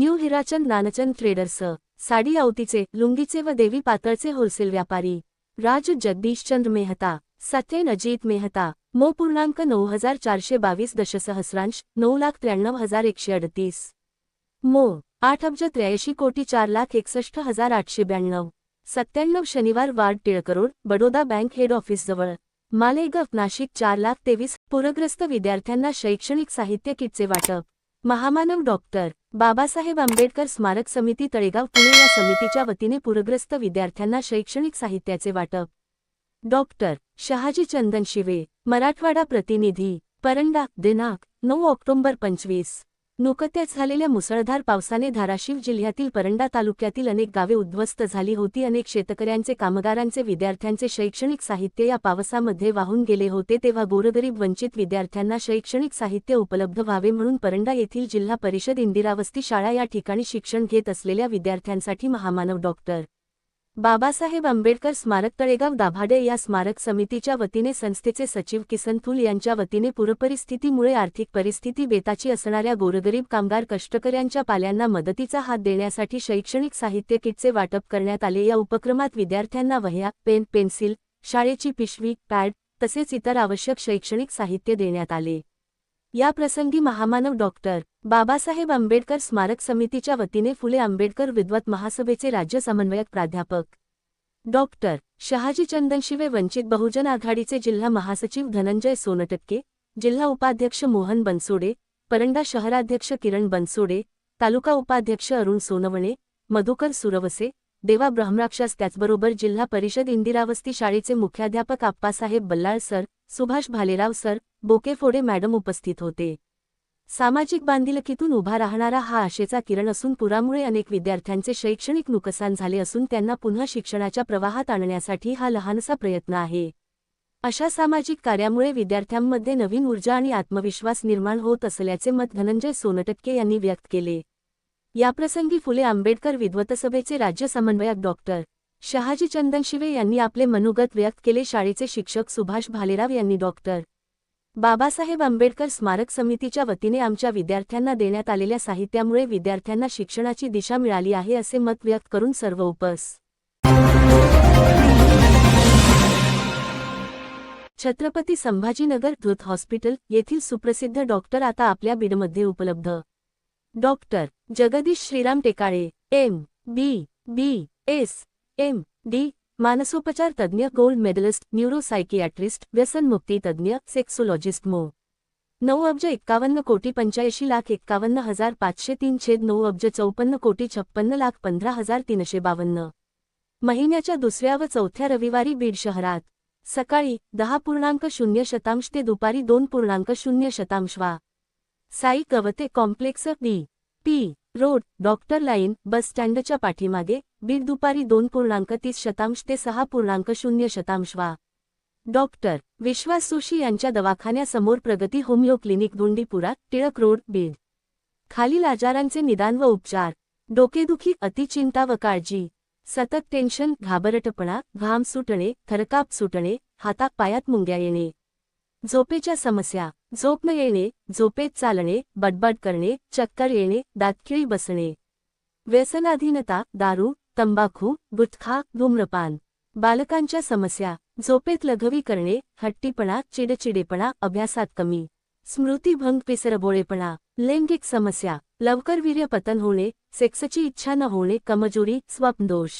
New Hirachand Nanchand traders sari आवतीचे लुंगीचे व देवी पातळचे होलसेल व्यापारी राज जगदीशचंद्र मेहता सत्येन अजित मेहता मो पूर्णांक नऊ हजार चारशे बावीस दशसहस्रांश नऊ लाख त्र्याण्णव हजार एकशे अडतीस. मो आठ अब्ज त्र्याऐंशी कोटी चार लाख एकसष्ट हजार आठशे ब्याण्णव. सत्त्याण्णव शनिवार ward Tilak road Baroda bank head ऑफिसजवळ Malegaon Nashik चार लाख तेवीस पूरग्रस्त विद्यार्थ्यांना शैक्षणिक साहित्य किटचे वाटप. महामानव डॉक्टर बाबासाहेब आंबेडकर स्मारक समिती तळेगाव पुणे या समितीच्या वतीने पूरग्रस्त विद्यार्थ्यांना शैक्षणिक साहित्याचे वाटप. डॉक्टर शहाजी चंदन शिवे मराठवाडा प्रतिनिधी परंडा दिनांक नऊ ऑक्टोबर पंचवीस. नुकत्याच झालेल्या मुसळधार पावसाने धाराशिव जिल्ह्यातील परंडा तालुक्यातील अनेक गावे उद्ध्वस्त झाली होती. अनेक शेतकऱ्यांचे कामगारांचे विद्यार्थ्यांचे शैक्षणिक साहित्य या पावसामध्ये वाहून गेले होते. तेव्हा गोरगरीब वंचित विद्यार्थ्यांना शैक्षणिक साहित्य उपलब्ध व्हावे म्हणून परंडा येथील जिल्हा परिषद इंदिरावस्ती शाळा या ठिकाणी शिक्षण घेत असलेल्या विद्यार्थ्यांसाठी महामानव डॉक्टर. बाबासाहेब आंबेडकर स्मारक तळेगाव दाभाडे या स्मारक समितीच्या वतीने संस्थेचे सचिव किसन थुल यांच्या वतीने पूरपरिस्थितीमुळे आर्थिक परिस्थिती बेताची असणाऱ्या गोरगरीब कामगार कष्टकऱ्यांच्या पाल्यांना मदतीचा हात देण्यासाठी शैक्षणिक साहित्य किटचे वाटप करण्यात आले. या उपक्रमात विद्यार्थ्यांना वह्या पेन पेन्सिल शाळेची पिशवी पॅड तसेच इतर आवश्यक शैक्षणिक साहित्य देण्यात आले. या प्रसंगी महामानव डॉक्टर बाबासाहेब आंबेडकर स्मारक समितीच्या वतीने फुले आंबेडकर विद्वत महासभेचे राज्य समन्वयक प्राध्यापक. डॉक्टर शहाजी चंदनशिवे वंचित बहुजन आघाडीचे जिल्हा महासचिव धनंजय सोनटक्के जिल्हा उपाध्यक्ष मोहन बनसोडे परंडा शहराध्यक्ष किरण बनसोडे तालुका उपाध्यक्ष अरुण सोनवणे मधुकर सुरवसे देवा ब्रह्मराक्षस त्याचबरोबर जिल्हा परिषद इंदिरावस्ती शाळेचे मुख्याध्यापक Appasaheb Ballal sir Subhash Bhalerao sir Bokephode madam उपस्थित होते. सामाजिक बांधिलकीतून उभा राहणारा हा आशेचा किरण असून पुरामुळे अनेक विद्यार्थ्यांचे शैक्षणिक नुकसान झाले असून त्यांना पुन्हा शिक्षणाच्या प्रवाहात आणण्यासाठी हा लहानसा प्रयत्न आहे. अशा सामाजिक कार्यामुळे विद्यार्थ्यांमध्ये नवीन ऊर्जा आणि आत्मविश्वास निर्माण होत असल्याचे मत धनंजय सोनटक्के यांनी व्यक्त केले. याप्रसंगी फुले आंबेडकर विद्वतसभेचे राज्य समन्वयक डॉक्टर शहाजी चंदनशिवे यांनी आपले मनोगत व्यक्त केले शाळेचे शिक्षक सुभाष भालेराव यांनी डॉक्टर बाबासाहेब आंबेडकर स्मारक समितीच्या वतीने आमच्या विद्यार्थ्यांना देण्यात आलेल्या साहित्यामुळे विद्यार्थ्यांना शिक्षणाची दिशा मिळाली आहे असे मत व्यक्त करून सर्व उपस. छत्रपती संभाजीनगर धृत हॉस्पिटल येथील सुप्रसिद्ध डॉक्टर आता आपल्या बीडमध्ये उपलब्ध. Doctor Jagdish Shriram Tekale M B B S M. D. मानसोपचार तज्ज्ञ गोल्ड मेडलिस्ट न्यूरोसायकियाट्रिस्ट व्यसनमुक्ती तज्ज्ञ सेक्सोलॉजिस्ट मो. नऊ अब्ज एक्कावन्न कोटी पंच्याऐंशी लाख एक्कावन्न हजार पाचशे तीन छेद नऊ अब्ज चौपन्न कोटी छप्पन्न लाख पंधरा हजार तीनशे बावन्न. महिन्याच्या दुसऱ्या व चौथ्या रविवारी बीड शहरात. सकाळी दहा पूर्णांक शून्य शतांश ते दुपारी दोन पूर्णांक शून्य शतांश वा. Sai Gawate complex D. P. Road doctor line bus स्टँडच्या पाठीमागे बीड दुपारी दोन पूर्णांक तीस शतांश ते सहा पूर्णांक शून्य शतांश वा. डॉक्टर विश्वास सुशी यांच्या दवाखान्यासमोर Pragati homoeo clinic Gundipura Tilak road Beed. खालील आजारांचे निदान व उपचार. डोकेदुखी अतिचिंता व काळजी. सतत टेन्शन घाबरटपणा घाम सुटणे थरकाप सुटणे हातापायात मुंग्या येणे. झोपेच्या समस्या झोप न येणे झोपेत चालणे बडबड करणे चक्कर येणे दातखिळी बसणे. व्यसनाधीनता दारू तंबाखू गुटखा धूम्रपान. बालकांच्या समस्या झोपेत लघवी करणे हट्टीपणा चिडचिडेपणा अभ्यासात कमी. स्मृतीभंग पिसरबोळेपणा लैंगिक समस्या लवकर वीर्यपतन होणे सेक्सची इच्छा न होणे कमजोरी स्वप्नदोष.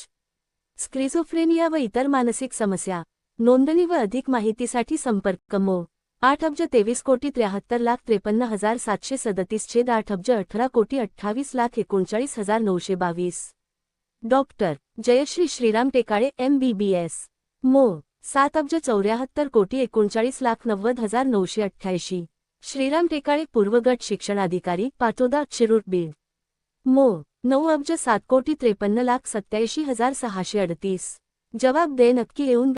स्क्रिझोफ्रेनिया व इतर मानसिक समस्या नोंदणी व अधिक माहितीसाठी संपर्क मो आठ अब्ज तेवीस कोटी त्र्याहत्तर लाख त्रेपन्न हजार सातशे सदतीस छेद आठ अब्ज अठरा कोटी अठ्ठावीस लाख एकोणचाळीस हजार नऊशे बावीस. Doctor. Jayashree Shriram Tekale M B B S मो. सात अब्ज चौऱ्याहत्तर कोटी एकोणचाळीस लाख नव्वद हजार नऊशे अठ्ठ्याऐंशी. श्रीराम टेकाळे पूर्वगट शिक्षणाधिकारी पाटोदा शिरूर बीड. मो. नऊ अब्ज सात कोटी त्रेपन्न लाख सत्याऐंशी हजार सहाशे अडतीस. जवाब दे नक्की येऊन